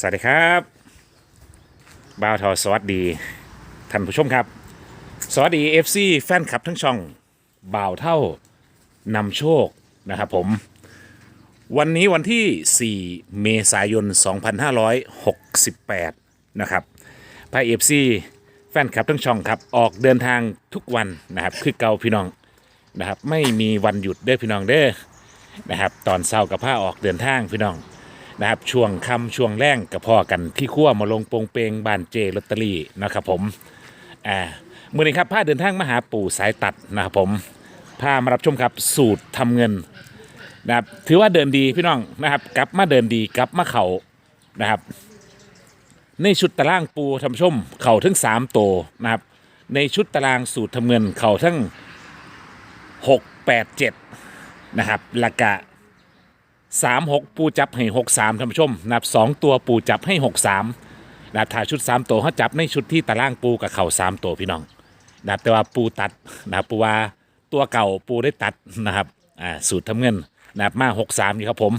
สวัสดีครับบ่าวทอสวัสดี ท่านผู้ชมครับ สวัสดี FC แฟนคลับทั้งช่องบ่าวเท่านำโชคนะครับผม วันนี้วันที่ 4 เมษายน 2568 นะครับพายเอฟซีแฟนคลับทั้งช่องครับ ออกเดินทางทุกวันนะครับ คือเกาพี่น้องนะครับ ไม่มีวันหยุดเด้อพี่น้องเด้อนะครับ ตอนเช้ากับผ้าออกเดินทางพี่น้อง นะครับช่วงค่ำช่วงแรงกับพ่อกันที่ขั้วมาลงโปงเปงบานเจลอตเตอรี่นะครับผมอ่ามื่อนี้ครับพาเดินทางมาหาปู่สายตัดนะครับผมพามารับชมครับสูตรทำเงินนะครับถือว่าเดินดีพี่น้องนะครับ กลับมาเดินดีกลับมาเข่านะครับ ในชุดตารางปูทำชม เข่าทั้งสามโตนะครับ ในชุดตารางสูตรทำเงิน เข่าทั้งหกแปดเจ็ดนะครับหลักกะ สามหกปูจับให้หกสามท่านผู้ชมนับสองตัวปูจับให้หกสามนับถ้าชุดสามตัวเขาจับในชุดที่ตารางปูกับเข่าสามตัวพี่น้องนับแต่ว่าปูตัดนับปูว่าตัวเก่าปูได้ตัดนะครับอ่าสูตรทำเงินนับมาหกสามนี่ครับผม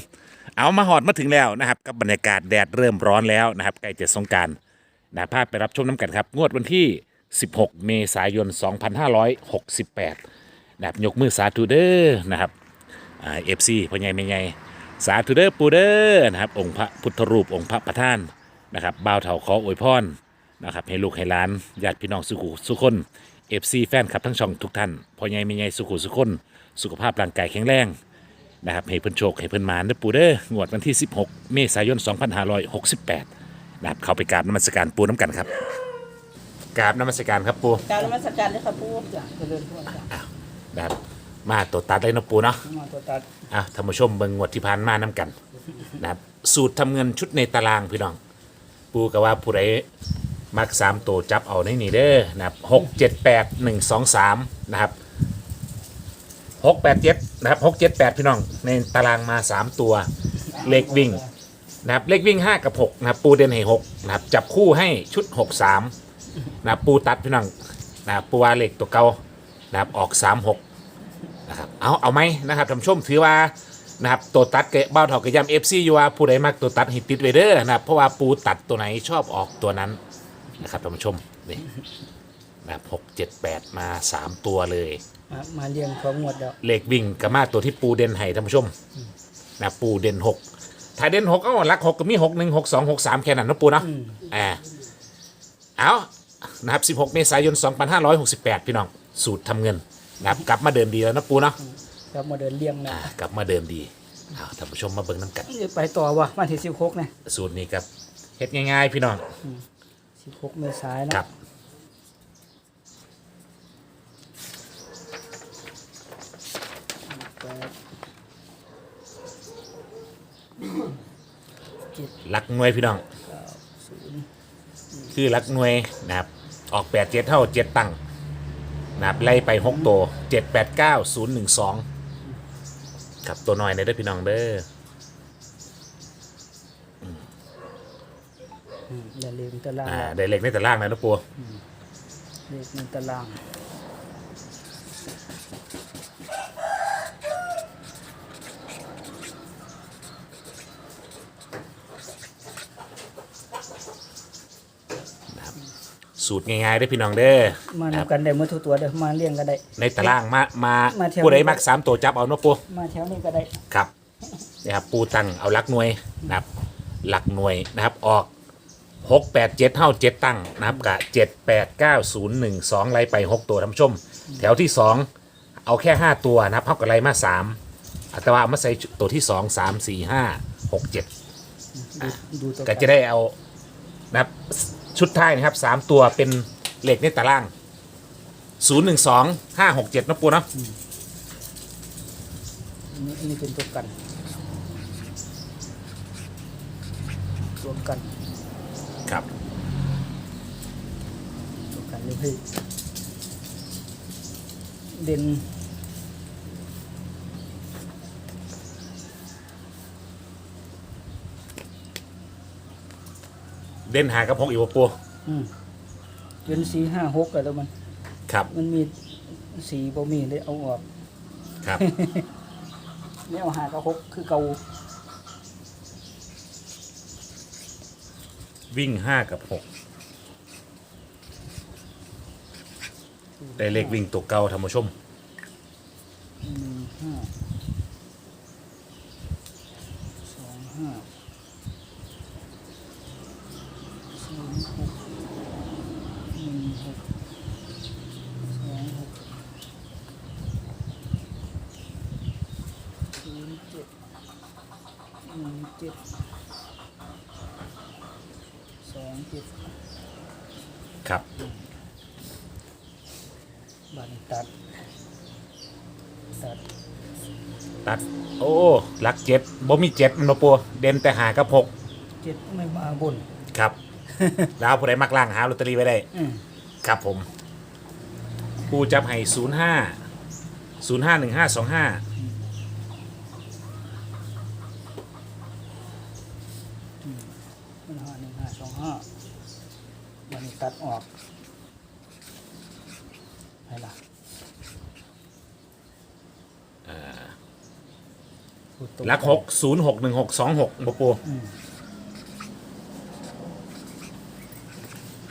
เอามาหอดมาถึงแล้วนะครับ กับบรรยากาศแดดเริ่มร้อนแล้วนะครับใกล้จะสงการนะภาพไปรับชมน้ำกันครับ งวดวันที่ 16 เมษายน 2568นะครับยกมือสาธุเด้อนะครับเอฟซีพ่อใหญ่แม่ใหญ่ สาธุเด้อปูเด้อนะครับ องค์พระพุทธรูปองค์พระประธานนะครับบ่าวเถาขออวยพรนะครับให้ลูกให้หลานญาติพี่น้องสุขุสุขคนเอฟซีแฟนคลับทั้งช่องทุกท่านพ่อใหญ่แม่ใหญ่สุขุสุขคนสุขภาพร่างกายแข็งแรงนะครับให้เพิ่นโชคให้เพิ่นมานเด้อปูเด้องวดวันที่ 16 เมษายน 2568นะครับเข้าไปกราบนมัสการปูน้ำกันครับกราบนมัสการครับปู การนมัสการเลยค่ะปูจ้ะเจริญพรจ้ะ นะครับ มาตัวตัดเลยนะปูเนาะมาตัวตัดอะท่านผู้ชมเบิ่งงวดที่ผ่านมาน้ำกันนะครับสูตรทำเงินชุดในตารางพี่น้อง ปูกว่าผู้ใดมักสามตัวจับเอาในนี่เด้อนะครับหกเจ็ดแปดหนึ่งสองสามนะครับหกแปดเจ็ดนะครับหกเจ็ดแปดพี่น้อง ในตารางมาสามตัว เลขวิ่งนะครับเลขวิ่งห้ากับหกนะครับปูเด่นให้หกนะครับจับคู่ให้ชุดหกสามนะครับปูตัดพี่น้องนะครับปูว่าเลขตัวเก่านะครับออกสามหก นะครับเอาเอาไหมนะครับท่านผู้ชมถือว่านะครับตัวตัดเกะเบ้าเถากระยำเอฟซีอยู่ว่าผู้ใดมักตัวตัดให้ติดไว้เด้อนะครับเพราะว่าปูตัดตัวไหนชอบออกตัวนั้นนะครับท่านผู้ชมนี่นะครับหกเจ็ดแปดมาสามตัวเลย มามาเรียงของงวดแล้วเลขวิ่งกับมาตัวที่ปูเด่นให้ท่านผู้ชมนะปูเด่นหกถ้าเด่นหกเอ้าหลักหกก็มีหกหนึ่งหกสองหกสามแค่นั้นนะปูเนาะอ่าเอานะครับสิบหกเมษายนสองพันห้าร้อยหกสิบแปดพี่น้องสูตรทำเงิน นะครับกลับมาเดินดีแล้วนะปูเนาะครับมาเดินเรียงนะอ่ากลับมาเดิมดีเอาท่านผู้ชมมาเบิ่งน้ำกันนี่ไปต่อวะวันที่สิบหกเนี่ยสูตรนี้ครับเฮ็ดง่าย ๆ พี่น้องสิบหกเมษายนครัเนาะบแปดหลักหน่วยพี่น้องศูนย์คือหลักหน่วยนะครับออกแปดเจ็ดเท่าเจ็ดตังค์ นะครับไล่ไปหกตัวเจ็ดแปดเก้าศูนย์หนึ่งสองครับตัวน้อยในเด้อพี่น้องเด้ออืมอย่าลืมตารางอ่าได้เล็กในแต่ล่างนะลูกปูเลขในตาราง สูตรง่ายๆเด้อพี่น้องเด้อมานะครับนำกันได้เมื่อทุกตัวเด้อมาเรียงก็ได้ ในตารางมามามาเที่ยว ผู้ใดมักสามตัวจับเอาเนาะปัวมาแถวนี้ก็ได้ครับนะครับปูตังเอาหลักหน่วยนะครับหลักหน่วยนะครับออกหกแปดเจ็ดเท่าเจ็ดตั้งนะครับกับเจ็ดแปดเก้าศูนย์หนึ่งสองไล่ไปหกตัวท่านผู้ชม แถวที่สองเอาแค่ห้าตัวนะครับเท่ากับไล่มาสามอัตรามาใส่ตัวที่สองสามสี่ห้าหกเจ็ด ดูดูตัวก็จะได้เอานะครับ ชุดท้ายนะครับสามตัวเป็นเหล็กในตารางศูนย์หนึ่งสองห้าหกเจ็ดนะปูเนาะอันนี้อันนี้เป็นตัวกัน ตัวกันครับ ตัวกันเลยพี่เด่น เด่นหากับพกอีกบ่ปูอืมเด่นสี่ห้าหกอะแล้วมัน ครับมันมีสีบ่มีเลยเอาออก ครับนี่เอาหากับหกคือเก่าวิ่งห้ากับหกได้เลขวิ่งตัวเก่าท่านผู้ชม หนึ่งห้าสองห้าศูนย์หกหนึ่งหกสองหกศูนย์เจ็ดหนึ่งเจ็ดสองเจ็ดครับ บันตัด ตัดตัด โอ้หลักเจ็ดบ่มีเจ็ดมันมาปัวเด่นแต่หากับหกเจ็ดไม่มาบนครับ แล้วผู้ใดมักล่างหาลอตเตอรี่ไว้ได้ อืมครับผม ปูจับให้ศูนย์ห้าศูนย์ห้าหนึ่งห้าสองห้ามัน ห้าหนึ่งห้าสองห้ามันตัดออกไหนล่ะพูดตรงหลักหกศูนย์หกหนึ่งหกสองหกบ่ปูอืม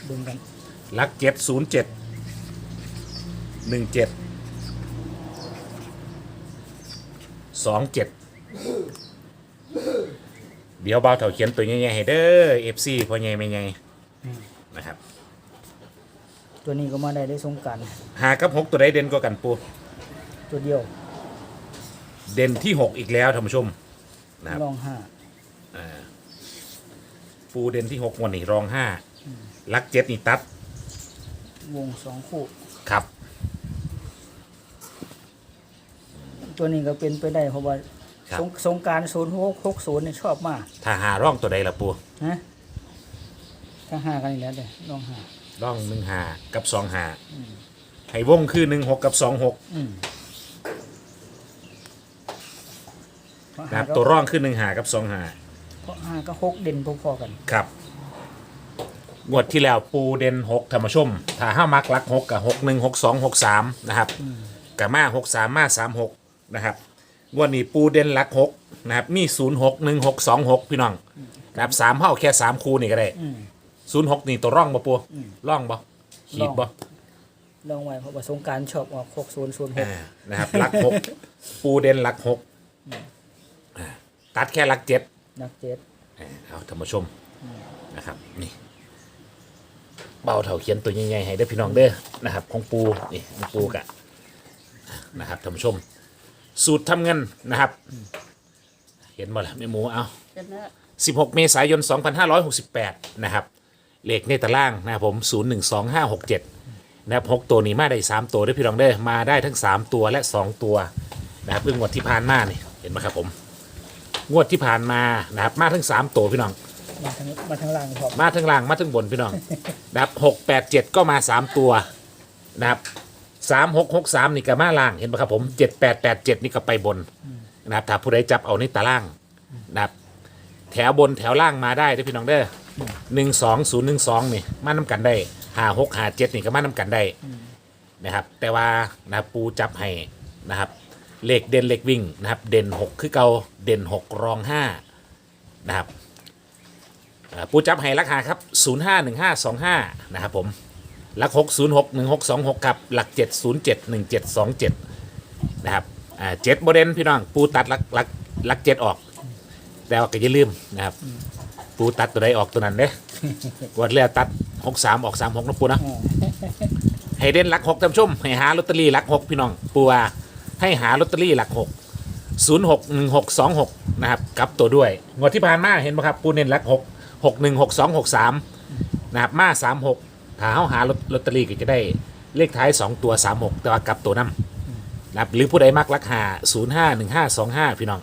ดึงกันหลักเจ็ดศูนย์เจ็ดหนึ่งเจ็ดสองเจ็ด เดี๋ยวเบาเถาเขียนตัวใหญ่ๆให้เด้อเอฟซีพอใหญ่ไม่ใหญ่นะครับตัวนี้ก็มาได้ได้สงกรารหากับหกตัวใดเด่นกว่ากันปูตัวเดียวเด่นที่หกอีกแล้วท่านผู้ชมนะครับ ลองห้าปูเด่นที่หกวันนี้รองห้าลักเจ็ดนี่ตัดวงสองคู่ ครับ ตัวนี้ก็เป็นไปได้เพราะว่า ครับ สงสงกรารศูนย์หกหกศูนย์เนี่ยชอบมากถ้าหาร่องตัวใดละปูฮะถ้าห้ากันอีกแล้วเดี๋ยวลองห้าร่องหนึ่งหากับสองหาให้วงคือหนึ่งหกกับสองหกอืมเพราะนะคห้ารับก็ตัวร่องคือหนึ่งหากับสองหาเพราะห้าก็หกเด่นพอๆกัน ครับงวดที่แล้วปูเด่นหกธรรมชม ถ้าห้ามักลักหกกับหกหนึ่งหกสองหกสามนะครับกับมาหกสามมาสามหกนะครับง วดนี้ปูเด่นลักหกนะครับมีศูนย์หกหนึ่งหกสองหกพี่น้องนะครับสามเท่าแค่สามคูนี่ก็ได้อืม ศูนย์หกนี่ตัวร่องบ่ปูร่องบ่ขีดบ่ลองไว้เพราะว่าสงกรารชอบออกหกศูนย์ศูนย์หกอ่านะครับลักหกปูเด่นลักหกอ่าตัดแค่ลักเจ็ด นักเจ็ดอ่าเอาท่านผู้ชมนะครับนี่เบาเถาเขียนตัวใหญ่ๆให้ได้อพี่น้องเด้อนะครับ ของปูนี่ของปูกะนะครับท่านผู้ชม สูตรทำเงินนะครับ เห็นบ่ล่ะแม่หมูเอา16 เมษายน 2568 นะครับเลขในตารางนะครับผม 012567 นะครับ 6 ตัวนี้มาได้ 3 ตัวด้วยพี่น้องเด้อมาได้ทั้ง 3 ตัวและ 2 ตัวนะครับเรื่องงวดที่ผ่านมานี่เห็นไหมครับผม งวดที่ผ่านมานะครับมาทั้ง 3 ตัวพี่น้อง มาทางมาทางล่างพร้อมมาทั้งล่างมาทั้งบนพี่น้อง นะครับหกแปดเจ็ดก็มาสามตัวนะครับ สามหกหกสามนี่ก็มาล่างเห็นไหมครับผมเจ็ดแปดแปดเจ็ดนี่ก็ไปบนนะครับถ้าผู้ใดจับเอาในตารางนะครับแถวบนแถวล่างมาได้เด้อพี่น้องเด้อหนึ่งสองศูนย์หนึ่งสองนี่มาน้ำกันได้หาหกหาเจ็ดนี่ก็มาน้ำกันได้นะครับ แต่ว่านะครับปูจับให้นะครับเลขเด่นเลขวิ่งนะครับ เด่นหกคือเกาเด่นหกรองห้านะครับอ่าปูจับให้ราคาครับ051525นะครับผม หลัก 606 1626ครับหลัก 707 1727 นะครับอ่าเจ็ดโมเดนพี่น้อง ปูตัดหลักหลักหลักเจ็ดออกแต่ว่าก็อย่าลืมนะครับ ปูตัดตัวใดออกตัวนั้นเด้ วัดเรียตัด 63 ออก 36นะปูนะอ่าให้เด่นหลักหกท่านผู้ชม ให้หาลอตเตอรี่หลักหกพี่น้อง ปูว่าให้หาลอตเตอรี่หลักหกศูนย์หกหนึ่งหกสองหกนะครับกลับตัวด้วย งวดที่ผ่านมาเห็นไหมครับ ปูเน้นหลักหกหกหนึ่งหกสองหกสามนะครับมาสามหก ถ้าเขาหาลอตเตอรี่ก็จะได้เลขท้ายสองตัวสามหกแต่ว่ากลับตัวน้ำนะครับหรือผู้ใดมักลักหาศูนย์ห้าหนึ่งห้าสองห้าพี่น้อง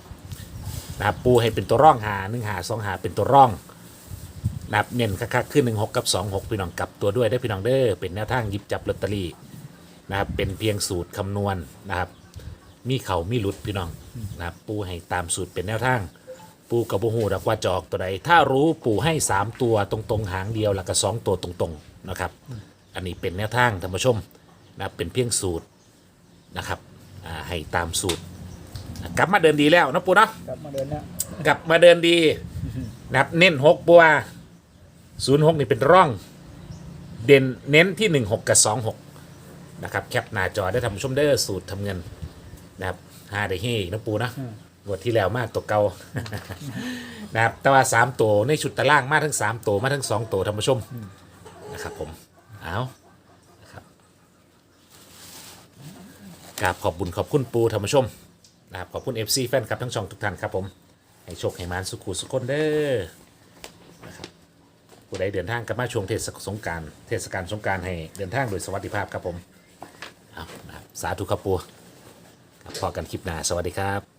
นะครับปูให้เป็นตัวร่องหาหนึ่งหาสองหาเป็นตัวร่องนะครับเน้นคักๆขึ้นหนึ่งหกกับสองหกพี่น้องกลับตัวด้วยได้อพี่น้องเด้อเป็นแนวทางหยิบจับลอตเตอรี่นะครับเป็นเพียงสูตรคำนวณนะครับมีเขามีหลุดพี่น้องนะครับปูให้ตามสูตรเป็นแนวทาง ปูกับบูฮูดอกว่าจอกตัวใดถ้ารู้ปูให้สามตัวตรงๆ หางเดียวแล้วก็สองตัวตรงๆนะครับ อันนี้เป็นแนวทางท่านผู้ชมนะครับเป็นเพียงสูตรนะครับอ่าให้ตามสูตร กลับมาเดินดีแล้วนะปูเนาะกลับมาเดินนะกลับมาเดินดีนะครับเน้นหกบัวศูนย์หกนี่เป็นร่อง เด่นเน้นที่หนึ่งหกกับสองหกนะครับแคปหน้าจอได้ทำชมเดอร์สูตรทำเงินนะครับห้าได้เฮอีกนะปูนะ งวดที่แล้วมากตัวเก่า นะครับแต่ว่าสามตัวในชุดตารางมาทั้งสามตัวมาทั้งสองตัวท่านผู้ชมนะครับผมเอานะครับกราบขอบบุญขอบคุณปูท่านผู้ชมนะครับขอบคุณ FC แฟนคลับทั้งช่องทุกท่านครับผมให้โชคให้มานสุขุสุขคนเด้อนะครับผู้ใดเดินทางกลับมาช่วงเทศสงการเทศกาลสงการให้เดินทางโดยสวัสดิภาพครับผมเอานะครับสาธุครับปูครับพอกันคลิปหน้าสวัสดีครับ